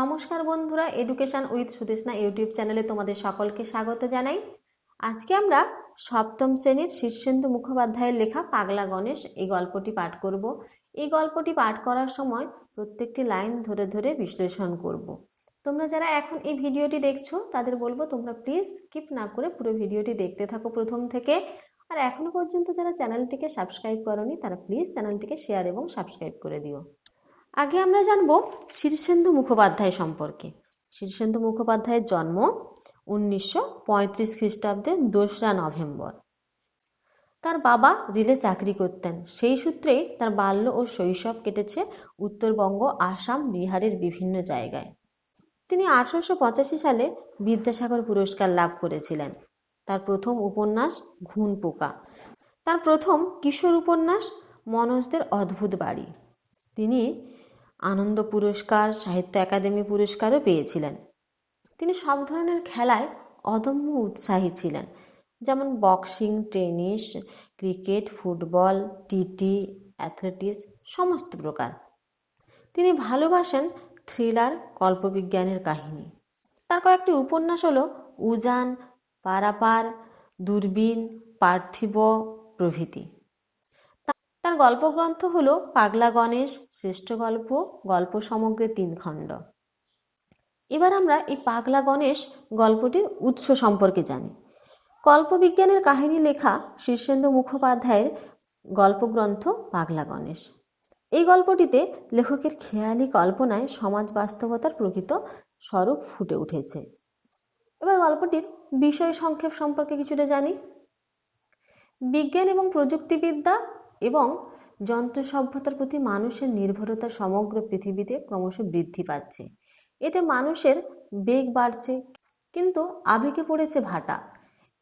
নমস্কার বন্ধুরা education with Sudeshna YouTube চ্যানেলে তোমাদের সকলকে স্বাগত জানাই। আজকে আমরা সপ্তম শ্রেণির শীর্ষেন্দু মুখোপাধ্যায়ের লেখা পাগলা গণেশ এই গল্পটি পাঠ করব। এই গল্পটি পাঠ করার সময় প্রত্যেকটি লাইন ধরে ধরে বিশ্লেষণ করব। তোমরা যারা এখন এই ভিডিওটি দেখছ, তাদের বলব তোমরা প্লিজ স্কিপ না করে পুরো ভিডিওটি দেখতে থাকো প্রথম থেকে। আর এখনও পর্যন্ত যারা চ্যানেলটিকে সাবস্ক্রাইব করনি, তারা প্লিজ চ্যানেলটিকে শেয়ার এবং সাবস্ক্রাইব করে দিও। আগে আমরা জানব শীর্ষেন্দু মুখোপাধ্যায় সম্পর্কে। শীর্ষেন্দু মুখোপাধ্যায়ের জন্ম উনিশশো পঁয়ত্রিশ খ্রিস্টাব্দে দোসরা নভেম্বর। তার বাবা রিলে চাকরি করতেন। সেই সূত্রেই তার বাল্য ও শৈশব কেটেছে উত্তরবঙ্গ, আসাম, বিহারের বিভিন্ন জায়গায়। তিনি আঠারোশো পঁচাশি সালে বিদ্যাসাগর পুরস্কার লাভ করেছিলেন। তার প্রথম উপন্যাস ঘুন পোকা তার প্রথম কিশোর উপন্যাস মনোজদের অদ্ভুত বাড়ি। তিনি আনন্দ পুরস্কার, সাহিত্য একাডেমি পুরস্কারও পেয়েছিলেন। তিনি সব ধরনের খেলায় অদম্য উৎসাহী ছিলেন, যেমন boxing, tennis, cricket, football, TT, athletics, সমস্ত প্রকার। তিনি ভালোবাসেন থ্রিলার, কল্পবিজ্ঞানের কাহিনী। তার কয়েকটি উপন্যাস হলো উজান, পারাপার, দূরবীন, পার্থিব প্রভৃতি। তার গল্পগ্রন্থ হলো পাগলা গণেশ, শ্রেষ্ঠ গল্প গল্প সমগ্রে তিন খণ্ড। এবার আমরা এই পাগলা গণেশ গল্পটির উৎস সম্পর্কে জানি। কল্পবিজ্ঞানের কাহিনী লেখা শীর্ষেন্দু মুখোপাধ্যায়ের গল্পগ্রন্থ পাগলা গণেশ। এই গল্পটিতে লেখকের খেয়ালি কল্পনায় সমাজ বাস্তবতার প্রকৃত স্বরূপ ফুটে উঠেছে। এবার গল্পটির বিষয় সংক্ষেপ সম্পর্কে কিছুটা জানি। বিজ্ঞান এবং প্রযুক্তিবিদ্যা এবং যন্ত্র সভ্যতার প্রতি মানুষের নির্ভরতা সমগ্র পৃথিবীতে ক্রমশ বৃদ্ধি পাচ্ছে। এতে মানুষের বেগ বাড়ছে, কিন্তু আবেগে পড়েছে ভাটা।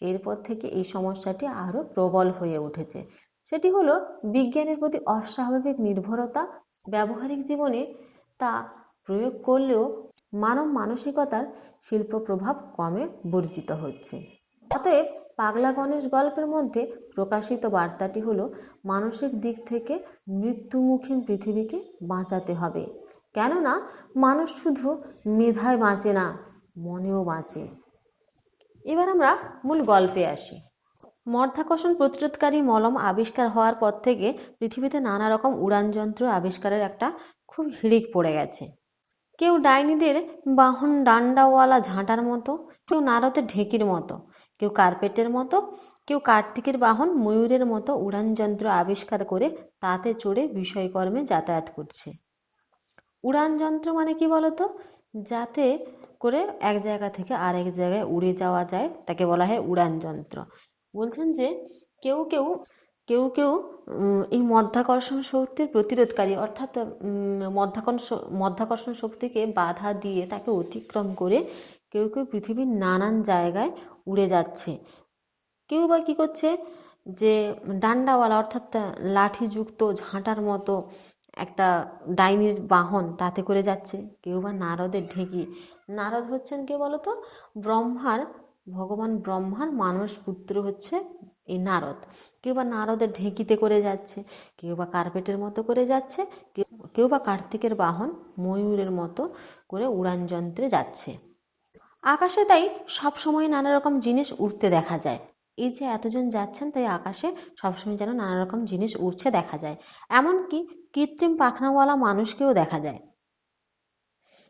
এরপর থেকে এই সমস্যাটি আরও প্রবল হয়ে উঠেছে। সেটি হলো বিজ্ঞানের প্রতি অস্বাভাবিক নির্ভরতা ব্যবহারিক জীবনে তা প্রয়োগ করলেও মানব মানসিকতার শিল্প প্রভাব কমে বর্জিত হচ্ছে। অতএব পাগলা গণেশ গল্পের মধ্যে প্রকাশিত বার্তাটি হলো, মানসিক দিক থেকে মৃত্যুমুখীন পৃথিবীকে বাঁচাতে হবে। কেননা, মানুষ শুধু মেধায় বাঁচে না, মনেও বাঁচে। এবার আমরা মূল গল্পে আসি। মর্ধাকর্ষণ প্রতিরোধকারী মলম আবিষ্কার হওয়ার পর থেকে পৃথিবীতে নানা রকম উড়ানযন্ত্র আবিষ্কারের একটা খুব হিড়িক পড়ে গেছে। কেউ ডাইনিদের বাহন ডান্ডাওয়ালা ঝাঁটার মতো, কেউ নারদের ঢেকির মতো কেউ কার্পেটের মতো, কেউ কার্তিকের বাহন ময়ূরের মতো উড়ানযন্ত্র আবিষ্কার করে তাতে চড়ে বিষয়কর্মে যাতায়াত করছে। উড়ানযন্ত্র মানে কি বলতো? যাতে করে এক জায়গা থেকে আরেক জায়গায় উড়ে যাওয়া যায়, তাকে বলা হয় উড়ানযন্ত্র বলছেন যে কেউ কেউ কেউ কেউ এই মধ্যাকর্ষণ শক্তির প্রতিরোধকারী অর্থাৎ মধ্যাকর্ষণ মধ্যাকর্ষণ শক্তিকে বাধা দিয়ে তাকে অতিক্রম করে কেউ কেউ পৃথিবীর নানান জায়গায় উড়ে যাচ্ছে। কেউ বা কি করছে যে, ডান্ডাওয়ালা অর্থাৎ লাঠিযুক্ত ঝাঁটার মতো একটা ডাইনির বাহন তাতে করে যাচ্ছে। কেউ বা নারদের ঢেকি। নারদ হচ্ছেন কে বলতো? ব্রহ্মার, ভগবান ব্রহ্মার মানস পুত্র হচ্ছে এই নারদ। কেউ বা নারদের ঢেঁকিতে করে যাচ্ছে। কেউ বা কার্পেটের মতো করে যাচ্ছে। কেউ বা কার্তিকের বাহন ময়ূরের মতো করে উড়ান যন্ত্রে যাচ্ছে। আকাশে তাই সব সময় নানা রকম জিনিস উড়তে দেখা যায়। এই যে এতজন যাচ্ছেন, তাই আকাশে সবসময় যেন নানা রকম জিনিস উড়ছে দেখা যায়। এমনকি কৃত্রিম পাখনাওয়ালা মানুষকেও দেখা যায়।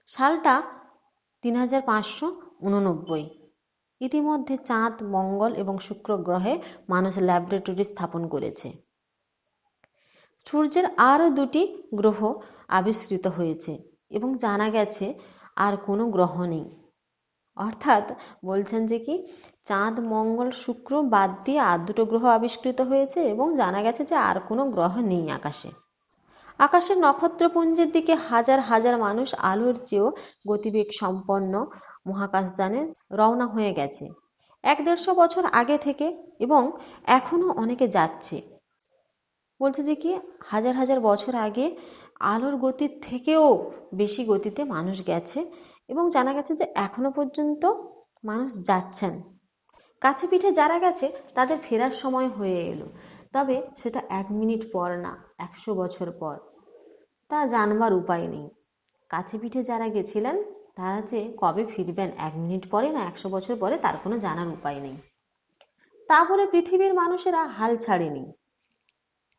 সালটা তিন হাজার পাঁচশো উননব্বই। ইতিমধ্যে চাঁদ, মঙ্গল এবং শুক্র গ্রহে মানুষ ল্যাবরেটরি স্থাপন করেছে। সূর্যের আরও দুটি গ্রহ আবিষ্কৃত হয়েছে এবং জানা গেছে আর কোনো গ্রহ নেই। অর্থাৎ বলছেন যে কি, চাঁদ, মঙ্গল, শুক্র বাদ দিয়ে আর দুটো গ্রহ আবিষ্কৃত হয়েছে এবং জানা গেছে যে আর কোনো গ্রহ নেই আকাশে। আকাশের নক্ষত্রপুঞ্জের দিকে হাজার হাজার মানুষ আলোর চেয়েও গতিবেগ সম্পন্ন মহাকাশযানে রওনা হয়ে গেছে। এক দেড়শো বছর আগে থেকে এবং এখনও অনেকে যাচ্ছে। বলছে যে কি, হাজার হাজার বছর আগে আলোর গতির থেকেও বেশি গতিতে মানুষ গেছে। এবং জানা গেছে যে এখনও পর্যন্ত মানুষ যাচ্ছেন। কাছে পিঠে যারা গেছে, তাদের ফেরার সময় হয়ে এলো। তবে সেটা এক মিনিট পর না, একশো বছর পর। তা জানবার উপায় নেই। কাছে পিঠে যারা গেছিলেন, তারা যে কবে ফিরবেন এক মিনিট পরে না, একশো বছর পরে, তার কোনো জানার উপায় নেই। তারপরে পৃথিবীর মানুষেরা হাল ছাড়েনি।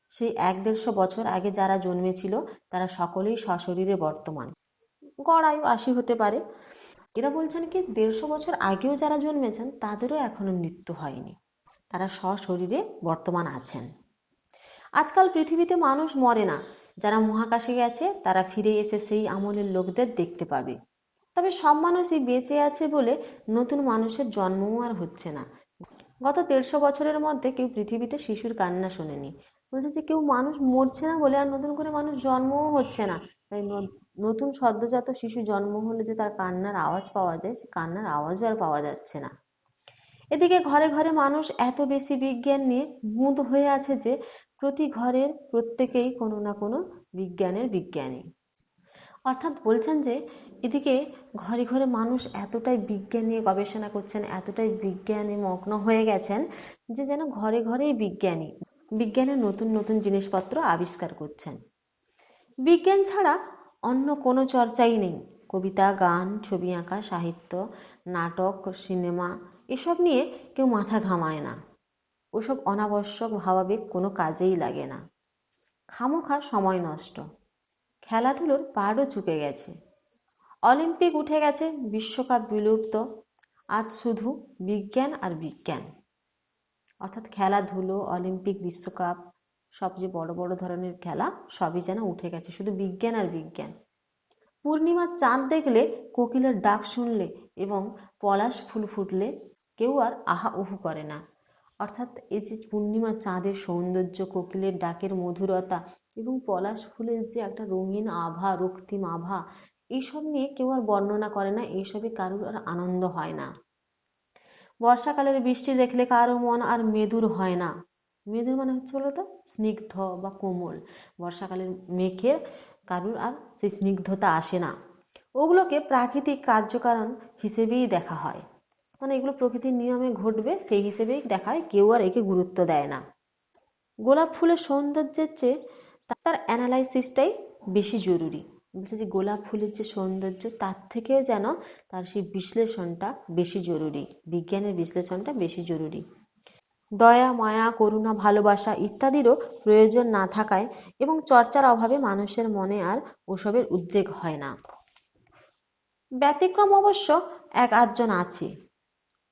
সেই এক দেড়শো বছর আগে যারা জন্মেছিল, তারা সকলেই সশরীরে বর্তমান। গড় আয়ু আশি হতে পারে। এরা বলছেন কি, দেড়শো বছর আগেও যারা জন্মেছেন, তাদেরও এখনও মৃত্যু হয়নি। তারা সশরীরে বর্তমান আছেন। আজকাল পৃথিবীতে মানুষ মরে না। যারা মহাকাশে গেছে, তারা ফিরে এসে সেই আমলের লোকদের দেখতে পাবে। তবে সব মানুষই বেঁচে আছে বলে নতুন মানুষের জন্মও আর হচ্ছে না। গত দেড়শো বছরের মধ্যে কেউ পৃথিবীতে শিশুর কান্না শোনেনি। বলছে যে কেউ মানুষ মরছে না বলে আর নতুন করে মানুষ জন্মও হচ্ছে না। তাই নতুন সদ্যজাত শিশু জন্ম হলে যে তার কান্নার আওয়াজ পাওয়া যায়, সে কান্নার আওয়াজও আর পাওয়া যাচ্ছে না। এদিকে ঘরে ঘরে মানুষ এত বেশি বিজ্ঞান নিয়ে মুদ হয়ে আছে যে প্রতি ঘরের প্রত্যেকেই কোনো না কোনো বিজ্ঞানের বিজ্ঞানী। অর্থাৎ বলছেন যে, এদিকে ঘরে ঘরে মানুষ এতটাই বিজ্ঞান নিয়ে গবেষণা করছেন, এতটাই বিজ্ঞানে মগ্ন হয়ে গেছেন যে যেন ঘরে ঘরেই বিজ্ঞানী, বিজ্ঞানের নতুন নতুন জিনিসপত্র আবিষ্কার করছেন। বিজ্ঞান ছাড়া অন্য কোনো চর্চাই নেই। কবিতা, গান, ছবি আঁকা, সাহিত্য, নাটক, সিনেমা, এসব নিয়ে কেউ মাথা ঘামায় না। ওসব অনাবশ্যক ভাবাবেগ কোনো কাজেই লাগে না। খামোখা সময় নষ্ট। খেলাধুলোর পাড়ও চুকে গেছে। অলিম্পিক উঠে গেছে, বিশ্বকাপ বিলুপ্ত। আজ শুধু বিজ্ঞান আর বিজ্ঞান। অর্থাৎ খেলাধুলো, অলিম্পিক, বিশ্বকাপ সব যে বড় বড় ধরনের খেলা সবই যেন উঠে গেছে, শুধু বিজ্ঞান আর বিজ্ঞান। পূর্ণিমার চাঁদ দেখলে কোকিলের ডাক শুনলে এবং পলাশ ফুল ফুটলে কেউ আর আহা উহু করে না। অর্থাৎ এই যে পূর্ণিমার চাঁদের সৌন্দর্য, কোকিলের ডাকের মধুরতা এবং পলাশ ফুলের যে একটা রঙিন আভা, রক্তিম আভা, এইসব নিয়ে কেউ আর বর্ণনা করে না এইসবে কারোর আর আনন্দ হয় না। বর্ষাকালের বৃষ্টি দেখলে কারও মন আর মেদুর হয় না। মেদুর মানে হচ্ছে বলতো স্নিগ্ধ বা কোমল। বর্ষাকালের মেঘে কারোর আর সেই স্নিগ্ধতা আসে না। ওগুলোকে প্রাকৃতিক কার্যকারণ হিসেবেই দেখা হয়। মানে এগুলো প্রকৃতির নিয়মে ঘটবে, সেই হিসেবেই দেখা হয় কেউ আর একে গুরুত্ব দেয় না। গোলাপ ফুলের সৌন্দর্যের চেয়ে তার অ্যানালাইসিসটাই বেশি জরুরি। বলছে যে গোলাপ ফুলের যে সৌন্দর্য, তার থেকেও যেন তার সেই বিশ্লেষণটা বেশি জরুরি, বিজ্ঞানের বিশ্লেষণটা বেশি জরুরি। দয়া, মায়া, করুণা, ভালোবাসা ইত্যাদিরও প্রয়োজন না থাকায় এবং চর্চার অভাবে মানুষের মনে আর ওসবের উদ্রেক হয় না। ব্যতিক্রম অবশ্য এক আধজন আছে,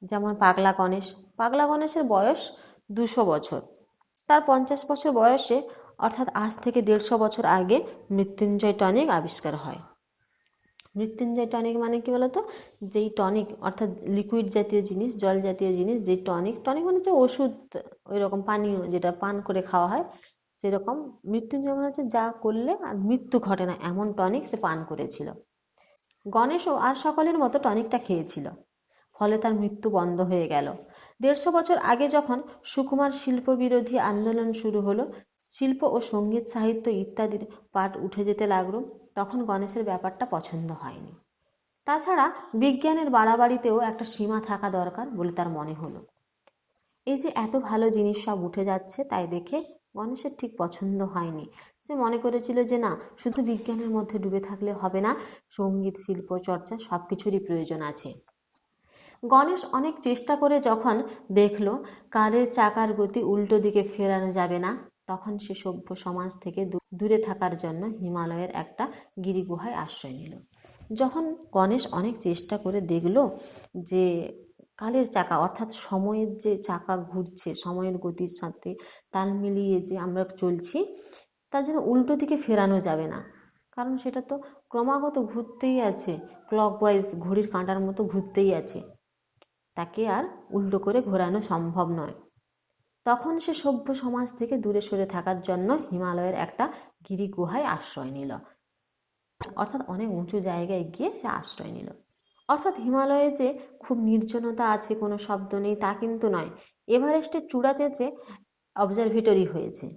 যেমন পাগলা গণেশ। পাগলা গণেশের বয়স দুশো বছর। তার পঞ্চাশ বছর বয়সে, অর্থাৎ আজ থেকে দেড়শো বছর আগে মৃত্যুঞ্জয় টনিক আবিষ্কার হয়। মৃত্যুঞ্জয় টনিক মানে কি বলতো? যেই টনিক অর্থাৎ লিকুইড জাতীয় জিনিস, জল জাতীয় জিনিস যে টনিক টনিক মানে হচ্ছে ওষুধ ওই রকম পানীয় যেটা পান করে খাওয়া হয়, সেরকম মৃত্যুঞ্জয় মানে হচ্ছে যা করলে আর মৃত্যু ঘটে না, এমন টনিক সে পান করেছিল। গণেশও আর সকলের মতো টনিকটা খেয়েছিল, ফলে তার মৃত্যু বন্ধ হয়ে গেল। দেড়শো বছর আগে যখন সুকুমার শিল্প বিরোধী আন্দোলন শুরু হলো, শিল্প ও সংগীত, সাহিত্য ইত্যাদির পাঠ উঠে যেতে লাগল তখন গণেশের ব্যাপারটা পছন্দ হয়নি। তাছাড়া বিজ্ঞানের বাড়াবাড়িতেও একটা সীমা থাকা দরকার বলে তার মনে হলো। এই যে এত ভালো জিনিস সব উঠে যাচ্ছে তাই দেখে গণেশের ঠিক পছন্দ হয়নি। সে মনে করেছিল যে না, শুধু বিজ্ঞানের মধ্যে ডুবে থাকলে হবে না, সংগীত, শিল্প, চর্চা সব কিছুরই প্রয়োজন আছে। গণেশ অনেক চেষ্টা করে যখন দেখল, কালের চাকার গতি উল্টো দিকে ফেরানো যাবে না তখন সে সভ্য সমাজ থেকে দূরে থাকার জন্য হিমালয়ের একটা গিরিগুহায় আশ্রয় নিল। যখন গণেশ অনেক চেষ্টা করে দেখল যে কালের চাকা, অর্থাৎ সময়ের যে চাকা ঘুরছে, সময়ের গতির সাথে তাল মিলিয়ে যে আমরা চলছি, তা যেন উল্টো দিকে ফেরানো যাবে না। কারণ সেটা তো ক্রমাগত ঘুরতেই আছে ক্লক ক্লকওয়াইজ ঘড়ির কাঁটার মতো ঘুরতেই আছে। তাকে আর উল্টো করে ঘোরানো সম্ভব নয়। তখন সে সভ্য সমাজ থেকে দূরে সরে থাকার জন্য হিমালয়ের একটা গিরি গুহায় আশ্রয় নিল। অর্থাৎ অনেক উঁচু জায়গায় গিয়ে সে আশ্রয় নিল। অর্থাৎ হিমালয়ে যে খুব নির্জনতা আছে, কোনো শব্দ নেই, তা কিন্তু নয়। এভারেস্টের চূড়া চেঁচে অবজারভেটরি হয়েছে।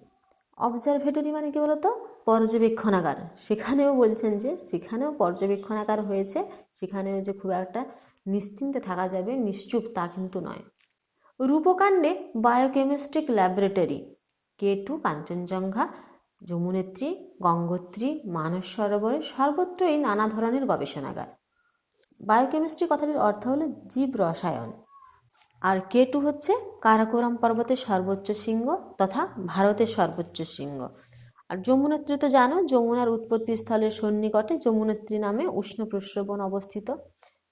অবজারভেটরি মানে কি বলতো? পর্যবেক্ষণাগার। সেখানেও বলছেন যে, সেখানেও পর্যবেক্ষণাগার হয়েছে। সেখানেও যে খুব একটা নিশ্চিন্তে থাকা যাবে, নিশ্চুপ তা কিন্তু নয়। রূপকাণ্ডে বায়োকেমিস্ট্রিক ল্যাবরেটরি কে টু কাঞ্চনজঙ্ঘা যমুনেত্রী, গঙ্গোত্রী, মানস সরোবরে সর্বত্রই নানা ধরনের গবেষণাগার। বায়োকেমিস্ট্রি কথাটির অর্থ হলো জীব রসায়ন। আর কে টু হচ্ছে কারাকোরাম পর্বতের সর্বোচ্চ শৃঙ্গ তথা ভারতের সর্বোচ্চ শৃঙ্গ। আর যমুনেত্রী তো জানো, যমুনার উৎপত্তি স্থলের সন্নিকটে যমুনেত্রী নামে উষ্ণ প্রস্রবণ অবস্থিত।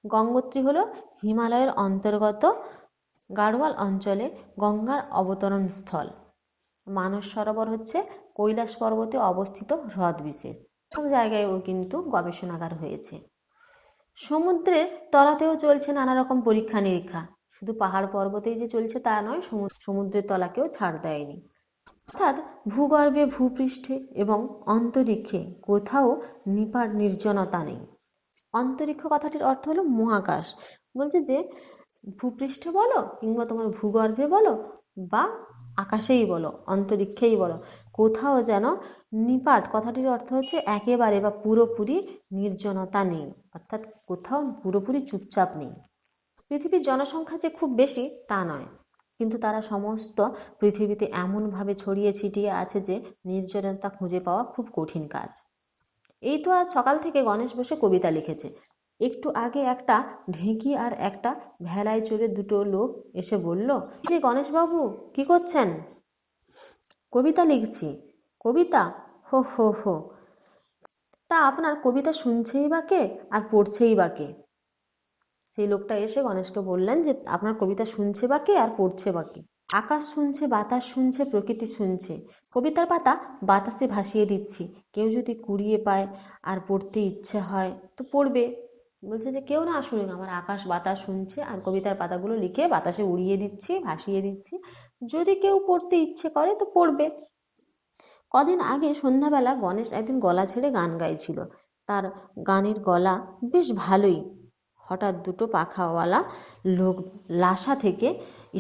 গঙ্গোত্রী হলো হিমালয়ের অন্তর্গত গাড়োয়াল অঞ্চলে গঙ্গার অবতরণ স্থল মানস সরোবর হচ্ছে কৈলাস পর্বতে অবস্থিত হ্রদ বিশেষ। সব জায়গায়ও কিন্তু গবেষণাগার হয়েছে। সমুদ্রের তলাতেও চলছে নানা রকম পরীক্ষা নিরীক্ষা। শুধু পাহাড় পর্বতেই যে চলছে তা নয় সমুদ্রের তলাকেও ছাড় দেয়নি। অর্থাৎ ভূগর্ভে, ভূপৃষ্ঠে এবং অন্তরিক্ষে কোথাও নিপাট নির্জনতা নেই। অন্তরিক্ষ কথাটির অর্থ হলো মহাকাশ। বলছে যে ভূপৃষ্ঠে বলো কিংবা তোমার ভূগর্ভে বলো বা আকাশেই বলো, অন্তরিক্ষেই বলো, কোথাও যেন নিপাট, কথাটির অর্থ হচ্ছে একেবারে বা পুরোপুরি নির্জনতা নেই, অর্থাৎ কোথাও পুরোপুরি চুপচাপ নেই। পৃথিবীর জনসংখ্যা যে খুব বেশি, তা নয়, কিন্তু তারা সমস্ত পৃথিবীতে এমনভাবে ছড়িয়ে ছিটিয়ে আছে যে নির্জনতা খুঁজে পাওয়া খুব কঠিন কাজ। এই তো আজ সকাল থেকে গণেশ বসে কবিতা লিখেছে একটু আগে একটা ঢেঁকি আর একটা ভেলায় চড়ে দুটো লোক এসে বলল যে গণেশবাবু, কি করছেন? কবিতা লিখছি। কবিতা? হো হো হো। তা আপনার কবিতা শুনছেই বা কে আর পড়ছেই বা কে? সেই লোকটা এসে গণেশকে বললেন যে, আপনার কবিতা শুনছে বা কে আর পড়ছে বা কে? আকাশ শুনছে, বাতাস শুনছে, প্রকৃতি শুনছে। কবিতার পাতা বাতাসে ভাসিয়ে দিচ্ছি। কেউ যদি কুড়িয়ে পায় আর পড়তে ইচ্ছে হয় তো পড়বে। বলছে যে, কেউ না শুনুক, আমার আকাশ বাতাস শুনছে, আর কবিতার পাতাগুলো লিখে বাতাসে উড়িয়ে দিচ্ছি, ভাসিয়ে দিচ্ছি। যদি কেউ পড়তে ইচ্ছে করে, তো পড়বে। কদিন আগে সন্ধ্যাবেলা গণেশ একদিন গলা ছেড়ে গান গাইছিল। তার গানের গলা বেশ ভালোই। হঠাৎ দুটো পাখাওয়ালা লোক লাসা থেকে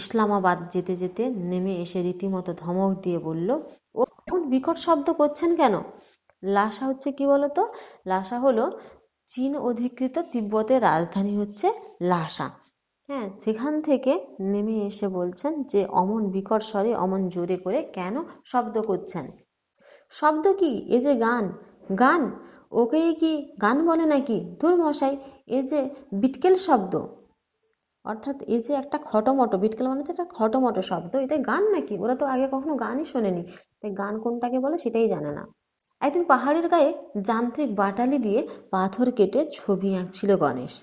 ইসলামাবাদ যেতে যেতে নেমে এসে রীতিমতো ধমক দিয়ে বলল, ও বিকট শব্দ করছেন কেন? লাসা হচ্ছে কি বলতো? লাসা হলো চীন অধিকৃত তিব্বতের রাজধানী হচ্ছে লাসা। হ্যাঁ সেখান থেকে নেমে এসে বলছেন যে, অমন বিকট স্বরে, অমন জোরে করে কেন শব্দ করছেন? শব্দ কি? এ যে গান। গান? ওকে কি গান বলে নাকি? দূর মশাই, এ যে বিটকেল শব্দ। অর্থাৎ এই যে একটা খটোমটো, বিটকেল মানে হচ্ছে একটা খটোমটো শব্দ। এটা গান নাকি? ওরা তো আগে কখনো গানই শোনেনি। তাই গান কোনটাকে বলে সেটাই জানে না। একদিন পাহাড়ের গায়ে যান্ত্রিক বাটালি দিয়ে পাথর কেটে ছবি আঁকছিল গণেশ।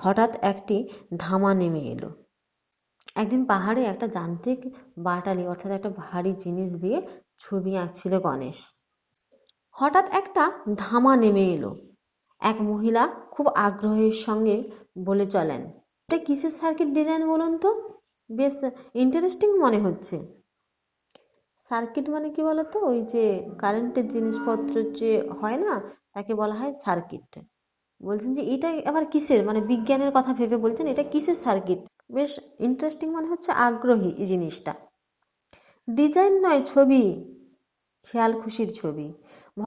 হঠাৎ একটি ধামা নেমে এলো। একদিন পাহাড়ে একটা যান্ত্রিক বাটালি, অর্থাৎ একটা ভারী জিনিস দিয়ে ছবি আঁকছিল গণেশ। হঠাৎ একটা ধামা নেমে এলো। এক মহিলা খুব আগ্রহের সঙ্গে বলে চলেন, এটা কিসের সার্কিট ডিজাইন বলুন তো? বেশ ইন্টারেস্টিং মনে হচ্ছে। সার্কিট মানে কি বলতো? ওই যে কারেন্টের জিনিসপত্র যে হয় না, তাকে বলা হয় সার্কিট বলছেন যে এটা আবার কিসের? মানে বিজ্ঞানের কথা ভেবে বলছেন, এটা কিসের সার্কিট বেশ ইন্টারেস্টিং মানে হচ্ছে আগ্রহী এই জিনিসটা। ডিজাইন নয়, ছবি। খেয়াল খুশির ছবি।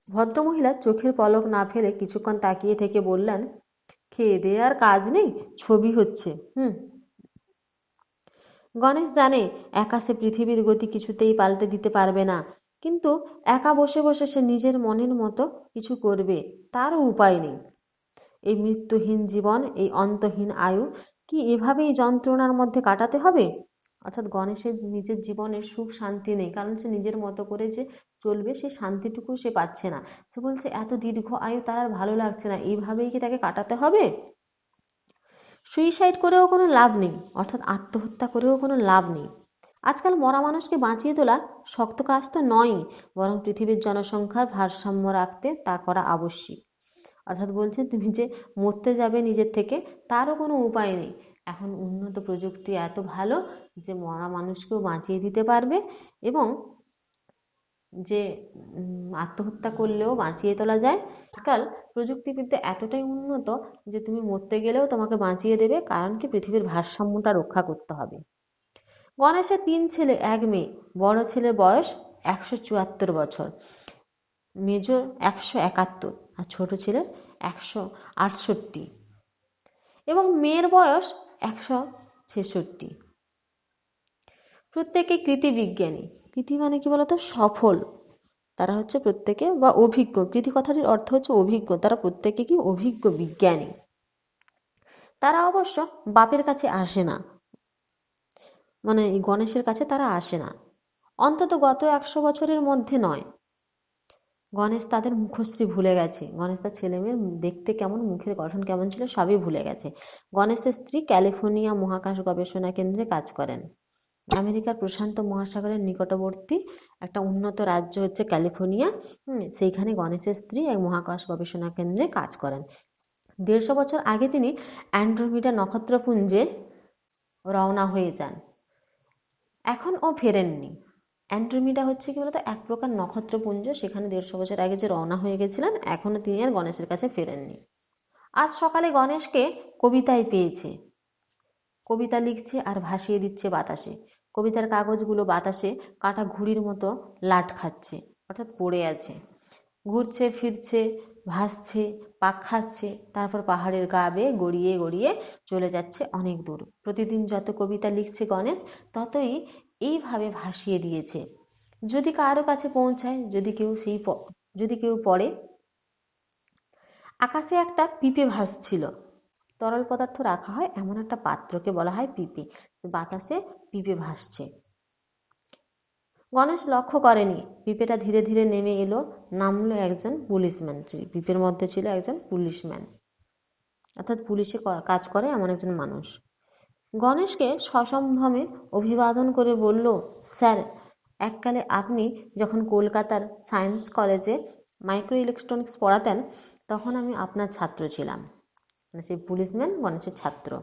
ভদ্রমহিলা চোখের পলক না ফেলে কিছুক্ষণ তাকিয়ে থেকে বললেন, খেয়ে দিয়ে আর কাজ নেই, ছবি হচ্ছে। হুম। গণেশ জানে, একা সে পৃথিবীর গতি কিছুতেই পাল্টে দিতে পারবে না। কিন্তু একা বসে বসে সে নিজের মনের মতো কিছু করবে, তারও উপায় নেই। এই মৃত্যুহীন জীবন, এই অন্তহীন আয়ু কি এভাবেই যন্ত্রণার মধ্যে কাটাতে হবে? অর্থাৎ গণেশের নিজের জীবনের সুখ, শান্তি নেই, কারণ সে নিজের মতো করে যে চলবে, সে শান্তিটুকু সে পাচ্ছে না। সে বলছে, এত দীর্ঘ আয়ু তার আর ভালো লাগছে না, এইভাবেই কি তাকে কাটাতে হবে? সুইসাইড করেও কোনো লাভ নেই, অর্থাৎ আত্মহত্যা করেও কোনো লাভ নেই। আজকাল মরা মানুষকে বাঁচিয়ে তোলা শক্ত কাজ তো নয়ই, বরং পৃথিবীর জনসংখ্যার ভারসাম্য রাখতে তা করা আবশ্যিক। অর্থাৎ বলছে তুমি যে মরতে যাবে নিজের থেকে, তারও কোনো উপায় নেই। এখন উন্নত প্রযুক্তি এত ভালো যে মরা মানুষকেও বাঁচিয়ে দিতে পারবে এবং যে আত্মহত্যা করলেও বাঁচিয়ে তোলা যায়। আজকাল প্রযুক্তিবিদ্যা এতটাই উন্নত যে তুমি মরতে গেলেও তোমাকে বাঁচিয়ে দেবে, কারণ কি পৃথিবীর ভারসাম্যটা রক্ষা করতে হবে। গণেশের তিন ছেলে, এক মেয়ে। বড় ছেলের বয়স একশো চুয়াত্তর বছর। মেজর একশো একাত্তর আর ছোট ছেলের একশো আটষট্টি। এবং মেয়ের বয়স একশো ছেষট্টি। প্রত্যেকে কৃতি বিজ্ঞানী কৃতি মানে কি বলতো? সফল। তারা হচ্ছে প্রত্যেকে বা অভিজ্ঞ। কৃতি কথাটির অর্থ হচ্ছে অভিজ্ঞ। তারা প্রত্যেকে কি অভিজ্ঞ বিজ্ঞানী? তারা অবশ্য বাপের কাছে আসে না। মানে গণেশের কাছে তারা আসে না। অন্তত গত একশো বছরের মধ্যে নয়। গণেশ তাদের মুখশ্রী ভুলে গেছে। গণেশ তার ছেলে মেয়ের দেখতে কেমন, মুখের গঠন কেমন ছিল সবই ভুলে গেছে। গণেশের স্ত্রী ক্যালিফোর্নিয়া মহাকাশ গবেষণা কেন্দ্রে কাজ করেন। আমেরিকার প্রশান্ত মহাসাগরের নিকটবর্তী একটা উন্নত রাজ্য হচ্ছে ক্যালিফোর্নিয়া। সেইখানে গণেশের স্ত্রী এক মহাকাশ গবেষণা কেন্দ্রে কাজ করেন। দেড়শো বছর আগে তিনি অ্যান্ড্রোমিডা নক্ষত্রপুঞ্জে রওনা হয়ে যান। এখন ও ফেরেননি। অ্যান্ড্রোমিডা হচ্ছে কি বলতো, এক প্রকার নক্ষত্রপুঞ্জ। সেখানে দেড়শো বছর আগে যে রওনা হয়ে গেছিলেন, এখনও তিনি আর গণেশের কাছে ফেরেননি। আজ সকালে গণেশকে কবিতায় পেয়েছে। কবিতা লিখছে আর ভাসিয়ে দিচ্ছে বাতাসে। কবিতার কাগজগুলো বাতাসে কাটা ঘুড়ির মতো লাট খাচ্ছে, অর্থাৎ পড়ে আছে। ঘুরছে, ফিরছে, ভাসছে, পাক খাচ্ছে, তারপর পাহাড়ের গা বেয়ে গড়িয়ে গড়িয়ে চলে যাচ্ছে অনেক দূর। প্রতিদিন যত কবিতা লিখছে গণেশ, ততই এইভাবে ভাসিয়ে দিয়েছে। যদি কারও কাছে পৌঁছায়, যদি কেউ সেই যদি কেউ পড়ে, আকাশে একটা পিপে ভাসছিল। তরল পদার্থ রাখা হয় এমন একটা পাত্রকে বলা হয় পিপে বাতাসে পিপে ভাসছে। গণেশ লক্ষ্য করেনি পিপেটা ধীরে ধীরে নেমে এলো, নামলো একজন পুলিশম্যান পিপের মধ্যে ছিল একজন পুলিশম্যান। অর্থাৎ পুলিশে কাজ করে এমন একজন মানুষ। গণেশকে সসম্ভ্রমে অভিবাদন করে বলল, স্যার, এককালে আপনি যখন কলকাতার সায়েন্স কলেজে মাইক্রো ইলেকট্রনিক্স পড়াতেন, তখন আমি আপনার ছাত্র ছিলাম। মানে সেই পুলিশম্যান গণেশের ছাত্র।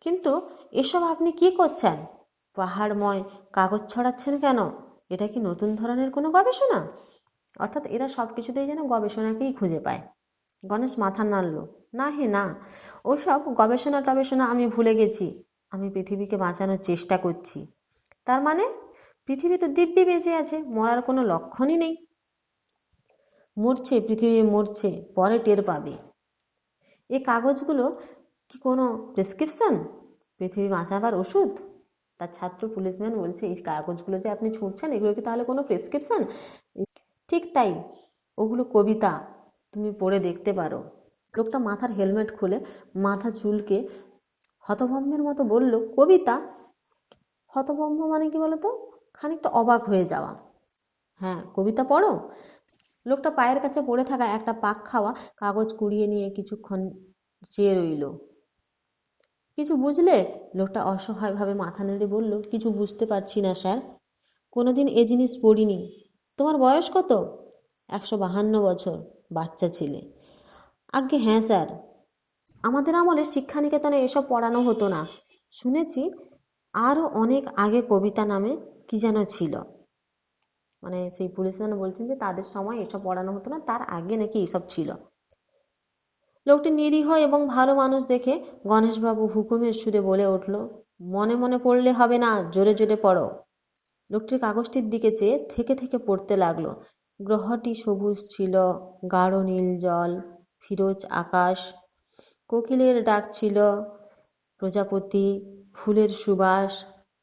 কিন্তু এসব আপনি কি করছেন? পাহাড়ময় কাগজ ছড়াচ্ছেন কেন? এটা কি নতুন ধরনের কোনো গবেষণা? অর্থাৎ এরা সব কিছুতেই যেন গবেষণাকেই খুঁজে পায়। গণেশ মাথা নাড়ল, না হে, না। ওসব গবেষণা টবেষণা আমি ভুলে গেছি। আমি পৃথিবীকে বাঁচানোর চেষ্টা করছি। তার মানে পৃথিবী তো দিব্যি বেঁচে আছে, মরার কোনো লক্ষণই নেই। মরছে, পৃথিবী মরছে, পরে টের পাবে। এই কাগজগুলো কি কোনো প্রেসক্রিপশন পৃথিবী বাঁচাবার ওষুধ? তার ছাত্র পুলিশম্যান বলছে, এই কাগজগুলো যে আপনি ছুঁড়ছেন এগুলো কি তাহলে কোনো প্রেসক্রিপশন ঠিক তাই, ওগুলো কবিতা, তুমি পড়ে দেখতে পারো। লোকটা মাথার হেলমেট খুলে, মাথা চুলকে হতভম্বের মতো বলল, কবিতা? হতভম্ব মানে কি বলতো? খানিকটা অবাক হয়ে যাওয়া। হ্যাঁ কবিতা পড়ো? লোকটা পায়ের কাছে পড়ে থাকা একটা পাক খাওয়া কাগজ কুড়িয়ে নিয়ে কিছুক্ষণ চেয়ে রইল। কিছু বুঝলে? লোকটা অসহায়ভাবে মাথা নেড়ে বলল। কিছু বুঝতে পারছি না, স্যার। কোনোদিন এ জিনিস পড়িনি। তোমার বয়স কত? একশো বাহান্ন বছর, বাচ্চা ছেলে। আজ্ঞে হ্যাঁ স্যার। আমাদের আমলে শিক্ষানিকেতনে এসব পড়ানো হতো না। শুনেছি আরও অনেক আগে কবিতা নামে, কি যেন ছিল। মানে সেই পুলিশম্যান বলছেন যে তাদের সময় এসব পড়ানো হতো না, তার আগে নাকি এসব ছিল। লোকটি নিরীহ এবং ভালো মানুষ দেখে গণেশবাবু হুকুমের সুরে বলে উঠল, মনে মনে পড়লে হবে না, জোরে জোরে পড়ো। লোকটির কাগজটির দিকে চেয়ে থেকে থেকে পড়তে লাগল। গ্রহটি সবুজ ছিল, গাঢ় নীল জল, ফিরোজ আকাশ, কোকিলের ডাক ছিল, প্রজাপতি, ফুলের সুবাস,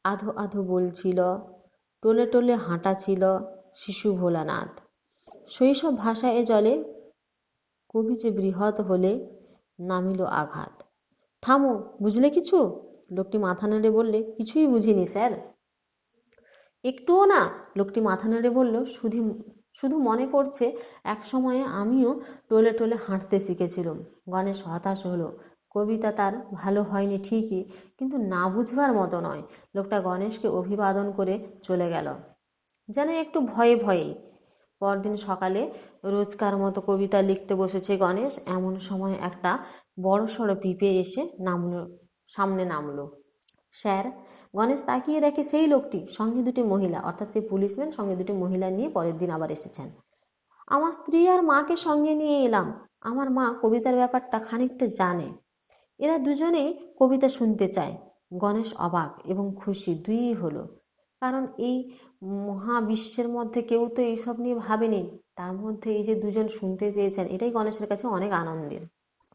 আধো আধো বলছিল টোলে টোলে হাঁটা ছিল শিশু ভোলানাথ। শৈশব ভাষা এ জলে কবি যে বৃহৎ হলে নামিল আঘাত। থামো, বুঝলে কিছু? লোকটি মাথা নেড়ে বললে, কিছুই বুঝিনি, স্যার। একটুও না, লোকটি মাথা নেড়ে বলল, শুধু শুধু মনে পড়ছে, এক সময়ে আমিও টোলে টোলে হাঁটতে শিখেছিলাম। গণেশ হতাশ হলো। কবিতা তার ভালো হয়নি ঠিকই, কিন্তু না বুঝবার মতো নয়। লোকটা গণেশকে অভিবাদন করে চলে গেল। যেন একটু ভয়ে ভয়েই। পরদিন সকালে রোজকার মতো কবিতা লিখতে বসেছে গণেশ। এমন সময় একটা বড়সড় পিঁপে এসে নামলো, সামনে নামলো। স্যার, গণেশ তাকিয়ে দেখে সেই লোকটি সঙ্গে দুটি মহিলা, অর্থাৎ সেই পুলিশম্যান সঙ্গে দুটি মহিলা নিয়ে পরের দিন আবার এসেছেন। আমার স্ত্রী আর মাকে সঙ্গে নিয়ে এলাম। আমার মা কবিতার ব্যাপারটা খানিকটা জানে। এরা দুজনেই কবিতা শুনতে চায় গণেশ অবাক এবং খুশি দুইই হলো। কারণ এই মহাবিশ্বের মধ্যে কেউ তো এইসব নিয়ে ভাবেনি। তার মধ্যে এই যে দুজন শুনতে চেয়েছেন, এটাই গণেশের কাছে অনেক আনন্দের।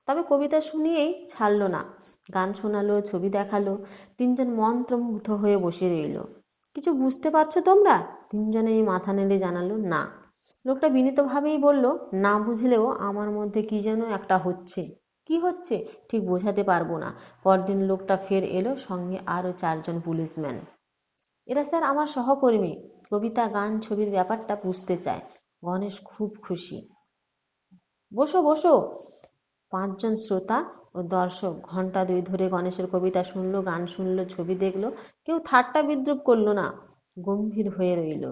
তবে কবিতা শুনিয়েই ছাড়লো না। গান শোনালো, ছবি দেখাল, তিনজন মন্ত্রমুগ্ধ হয়ে বসে রইল। কিছু বুঝতে পারছ তোমরা? তিনজনেই মাথা নেড়ে জানালো, না। লোকটা বিনীতভাবেই বলল, না বুঝলেও আমার মধ্যে কি যেন একটা হচ্ছে। কি হচ্ছে? ঠিক বোঝাতে পারব না। পরদিন লোকটা ফের এলো সঙ্গে আরও চারজন পুলিশম্যান। এরা স্যার আমার সহকর্মী। কবিতা, গান, ছবির ব্যাপারটা বুঝতে চায়। গণেশ খুব খুশি। বসো বসো। পাঁচজন শ্রোতা ও দর্শক। ঘণ্টা দুই ধরে গণেশের কবিতা শুনলো, গান শুনলো, ছবি দেখল। কেউ ঠাট্টা বিদ্রুপ করল না, গম্ভীর হয়ে রইল।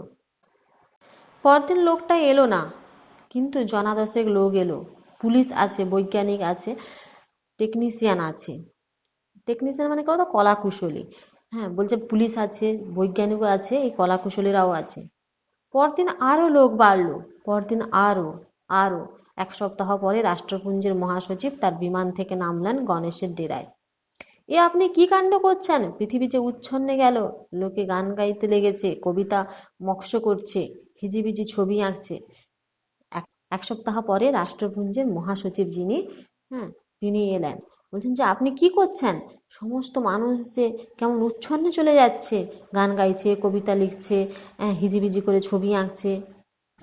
পরদিন লোকটা এলো না, কিন্তু জনাদশেক লোক এলো। পুলিশ আছে, বৈজ্ঞানিক আছে, টেকনিশিয়ান আছে। টেকনিশিয়ান মানে কত কলা কুশলী হ্যাঁ বলছে পুলিশ আছে, বৈজ্ঞানিকও আছে, এই কলা কুশলীরাও আছে। পরদিন আরও লোক বাড়লো, পরদিন আরও আরও। এক সপ্তাহ পরে রাষ্ট্রপুঞ্জের মহাসচিব তার বিমান থেকে নামলেন গণেশের ডেরায়। এ আপনি কি কাণ্ড করছেন? পৃথিবী যে উচ্ছন্নে গেল, লোকে গান গাইতে লেগেছে, কবিতা মৎস্য করছে, হিজিবিজি ছবি আঁকছে। এক সপ্তাহ পরে রাষ্ট্রপুঞ্জের মহাসচিব যিনি হ্যাঁ তিনি এলেন। বলছেন যে, আপনি কি করছেন? সমস্ত মানুষ যে কেমন উচ্ছন্নে চলে যাচ্ছে, গান গাইছে, কবিতা লিখছে হিজিবিজি করে ছবি আঁকছে।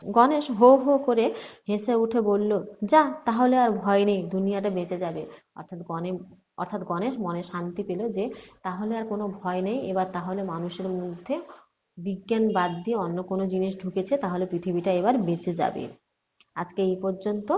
গণেশ হো হো করে হেসে উঠে বলল, যা, তাহলে আর ভয় নেই, দুনিয়াটা বেঁচে যাবে। অর্থাৎ গণে, অর্থাৎ গণেশ মনে শান্তি পেল যে, তাহলে আর কোনো ভয় নেই, এবার তাহলে মানুষের মধ্যে বিজ্ঞান বাদ দিয়ে অন্য কোনো জিনিস ঢুকেছে, তাহলে পৃথিবীটা এবার বেঁচে যাবে। আজকে এই পর্যন্ত।